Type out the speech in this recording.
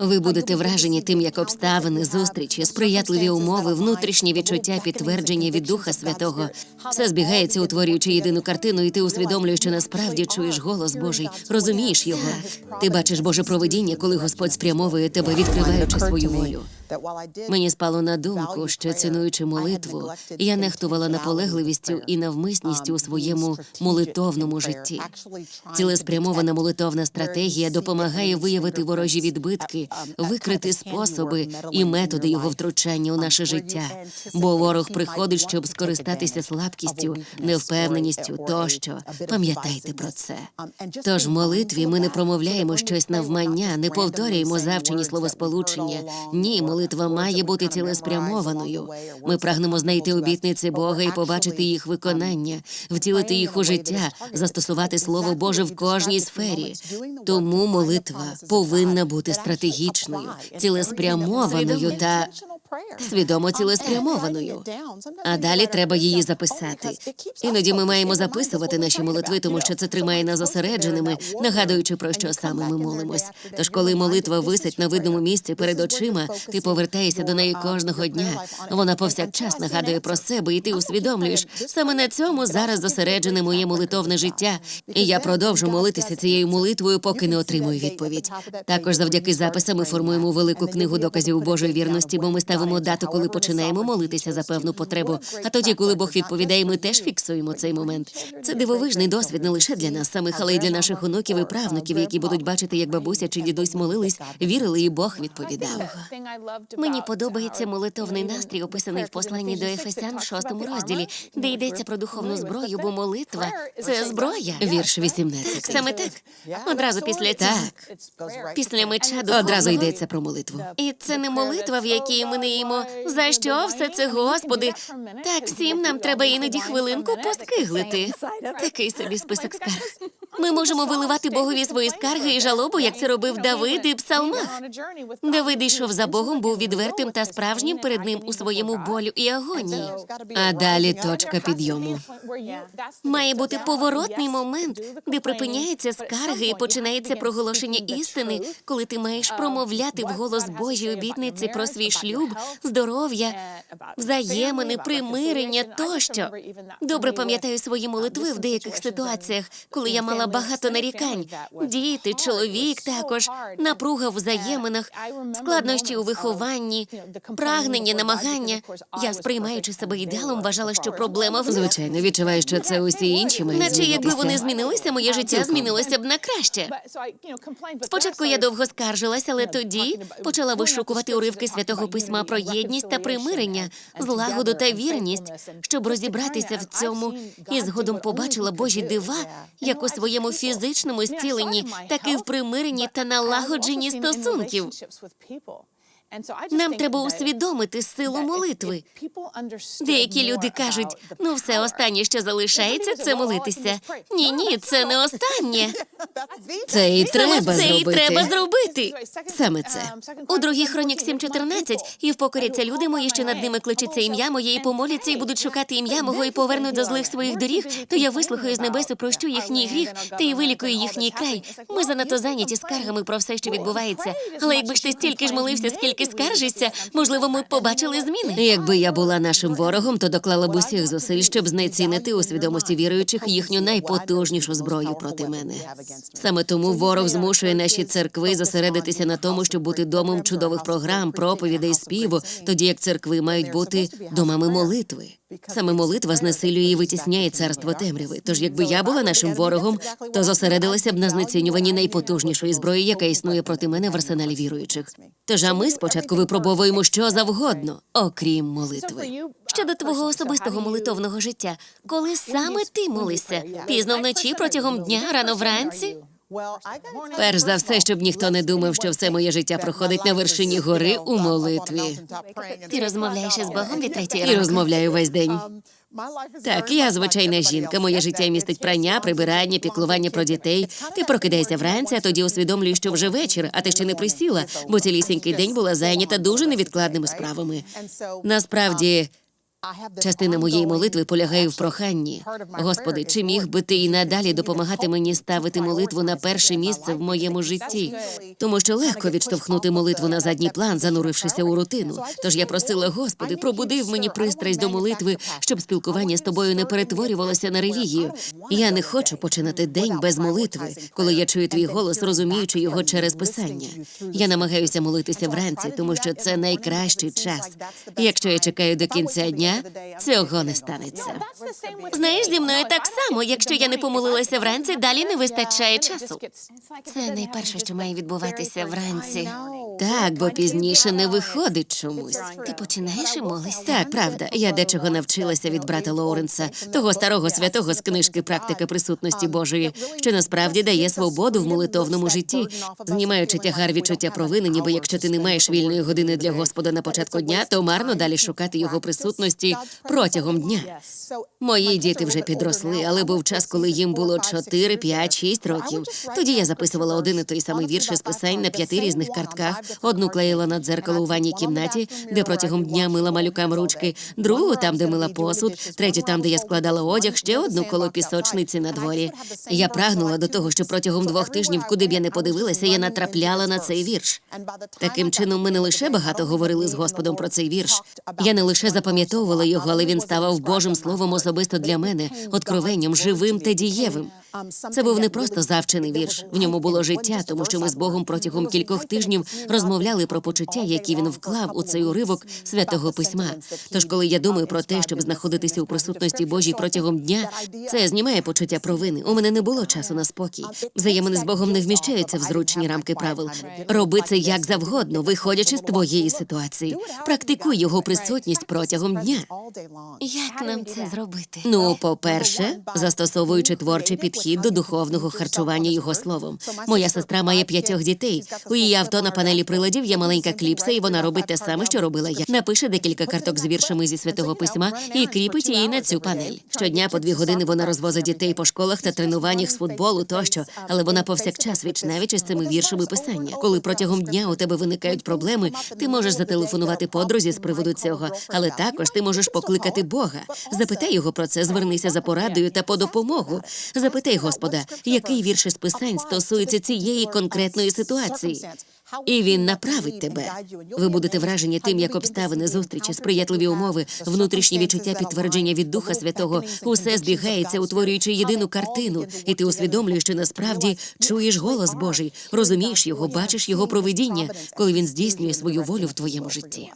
Ви будете вражені тим, як обставини, зустрічі, сприятливі умови, внутрішні відчуття, підтвердження від Духа Святого. Все збігається, утворюючи єдину картину, і ти усвідомлюєш, що насправді чуєш голос Божий, розумієш його. Ти бачиш Боже провидіння, коли Господь спрямовує тебе, відкриваючи свою волю. Мені спало на думку, що цінуючи молитву, я нехтувала наполегливістю і навмисністю у своєму молитовному житті. Цілеспрямована молитовна стратегія допомагає виявити ворожі відбитки, викрити способи і методи його втручання у наше життя. Бо ворог приходить, щоб скористатися слабкістю, невпевненістю тощо. Пам'ятайте про це. Тож в молитві ми не промовляємо щось навмання, не повторюємо завчені словосполучення. Ні, молитва має бути цілеспрямованою. Ми прагнемо знайти обітниці Бога і побачити їх виконання, втілити їх у життя, застосувати Слово Боже в кожній сфері. Тому молитва повинна бути стратегічною, цілеспрямованою та свідомо цілеспрямованою. А далі треба її записати. Іноді ми маємо записувати наші молитви, тому що це тримає нас зосередженими, нагадуючи про що саме ми молимось. Тож, коли молитва висить на видному місці перед очима, ти повертаєшся до неї кожного дня. Вона повсякчас нагадує про себе, і ти усвідомлюєш, саме на цьому зараз зосереджене моє молитовне життя. І я продовжу молитися цією молитвою, поки не отримую відповідь. Також завдяки записам ми формуємо велику книгу доказів Божої вірності, бо ми ставимо дату, коли починаємо молитися за певну потребу. А тоді, коли Бог відповідає, ми теж фіксуємо цей момент. Це дивовижний досвід не лише для нас самих, але й для наших онуків і правнуків, які будуть бачити, як бабуся чи дідусь молились, вірили, і Бог відповідав. Мені подобається молитовний настрій, описаний в посланні до Ефесян в шостому розділі, де йдеться про духовну зброю, бо молитва це зброя. Вірш 18. Саме так. Одразу після цього. Після меча духовного. Одразу йдеться про молитву. І це не молитва, в якій ми не їмо. За що все це, Господи? Так, всім нам треба іноді хвилинку поскиглити. Такий собі список скарг. Ми можемо виливати Богові свої скарги і жалобу, як це робив Давид і псалмах. Давид йшов за Богом, був відвертим та справжнім перед ним у своєму болю і агонії. А далі точка підйому. Має бути поворотний момент, де припиняються скарги і починається проголошення істини, коли ти маєш промовляти вголос Божі обітниці про свій шлюб, здоров'я, взаємини, примирення тощо. Добре пам'ятаю свої молитви в деяких ситуаціях, коли я мала багато нарікань. Діти, чоловік також, напруга в взаєминах, складнощі у вихованні, прагнення, намагання. Я, сприймаючи себе ідеалом, вважала, що проблема в звичайно відчуваю, що це усі інші мають Наче якби вони змінилися, моє життя змінилося б на краще. Спочатку я довго скаржилась, але тоді почала вишукувати уривки святого письма про єдність та примирення, злагоду та вірність, щоб розібратися в цьому, і згодом побачила Божі дива, як у своєму фізичному зціленні, так і в примиренні та налагодженні стосунків. Нам треба усвідомити силу молитви. Деякі люди кажуть, ну все останнє, що залишається, це молитися. Ні, ні, це не останнє. Це і треба це і зробити. треба зробити. Саме це. У другій хронік 7.14 і впокоряться люди мої, що над ними кличеться ім'я моє, і помоляться, і будуть шукати ім'я мого, і повернуть до злих своїх доріг, то я вислухаю з небес і прощу їхній гріх, та й вилікую їхній край. Ми занадто зайняті скаргами про все, що відбувається. Але якби ж ти стільки ж молився, скільки скаржишся, можливо, ми побачили зміни. Якби я була нашим ворогом, то доклала б усіх зусиль, щоб знецінити у свідомості віруючих їхню найпотужнішу зброю проти мене. Саме тому ворог змушує наші церкви зосередитися на тому, щоб бути домом чудових програм, проповідей, співу, тоді як церкви мають бути домами молитви. Саме молитва знесилює і витісняє царство темряви. Тож, якби я була нашим ворогом, то зосередилася б на знецінюванні найпотужнішої зброї, яка існує проти мене в арсеналі віруючих. Тож а ми спочатку випробовуємо що завгодно, окрім молитви. Щодо твого особистого молитовного життя, коли саме ти молишся? Пізно вночі, протягом дня, рано вранці? Перш за все, щоб ніхто не думав, що все моє життя проходить на вершині гори у молитві. Ти розмовляєш із Богом від третьої І розмовляю весь день. Так, я звичайна жінка. Моє життя містить прання, прибирання, піклування про дітей. Ти прокидаєшся вранці, а тоді усвідомлюєш, що вже вечір, а ти ще не присіла, бо цілісінький день була зайнята дуже невідкладними справами. Насправді, Частина моєї молитви полягає в проханні. Господи, чи міг би ти і надалі допомагати мені ставити молитву на перше місце в моєму житті? Тому що легко відштовхнути молитву на задній план, занурившися у рутину. Тож я просила, Господи, пробуди в мені пристрасть до молитви, щоб спілкування з тобою не перетворювалося на релігію. Я не хочу починати день без молитви, коли я чую твій голос, розуміючи його через писання. Я намагаюся молитися вранці, тому що це найкращий час. Якщо я чекаю до кінця дня, цього не станеться. Знаєш, зі мною так само. Якщо я не помолилася вранці, далі не вистачає часу. Це найперше, що має відбуватися вранці. Так, бо пізніше не виходить чомусь. Ти починаєш і молишся. Так, правда. Я дечого навчилася від брата Лоуренса, того старого святого з книжки Практика присутності Божої, що насправді дає свободу в молитовному житті, знімаючи тягар відчуття провини, ніби якщо ти не маєш вільної години для Господа на початку дня, то марно далі шукати його присутності протягом дня. Мої діти вже підросли, але був час, коли їм було 4, 5, 6 років. Тоді я записувала один і той самий вірш із писань на п'яти різних картках. Одну клеїла на дзеркало у ванній кімнаті, де протягом дня мила малюкам ручки, другу там, де мила посуд, третю там, де я складала одяг, ще одну коло пісочниці на дворі. Я прагнула до того, що протягом двох тижнів, куди б я не подивилася, я натрапляла на цей вірш. Таким чином, ми не лише багато говорили з Господом про цей вірш. Я не лише запам'ятовувала його, але він ставав Божим словом особисто для мене, откровенням живим та дієвим. Це був не просто завчений вірш. В ньому було життя, тому що ми з Богом протягом кількох тижнів розмовляли про почуття, які він вклав у цей уривок святого письма. Тож, коли я думаю про те, щоб знаходитися у присутності Божій протягом дня, це знімає почуття провини. У мене не було часу на спокій. Взаємини з Богом не вміщаються в зручні рамки правил. Роби це як завгодно, виходячи з твоєї ситуації. Практикуй його присутність протягом дня. Як нам це зробити? Ну, по-перше, застосовуючи творчий підхід до духовного харчування його словом. Моя сестра має п'ятьох дітей. У її авто на панелі приладів є маленька кліпса, і вона робить те саме, що робила я. Напише декілька карток з віршами зі святого письма і кріпить її на цю панель. Щодня по дві години вона розвозить дітей по школах та тренуваннях з футболу тощо, але вона повсякчас віч навіч із цими віршами писання. Коли протягом дня у тебе виникають проблеми, ти можеш зателефонувати подрузі з приводу цього, але також ти можеш покликати Бога. Запитай його про це, звернися за порадою та по допомогу. Запитай Господа, який вірш із писань стосується цієї конкретної ситуації. І він направить тебе. Ви будете вражені тим, як обставини, зустрічі, сприятливі умови, внутрішні відчуття підтвердження від Духа Святого усе збігається, утворюючи єдину картину, і ти усвідомлюєш, що насправді чуєш голос Божий, розумієш його, бачиш його провидіння, коли він здійснює свою волю в твоєму житті.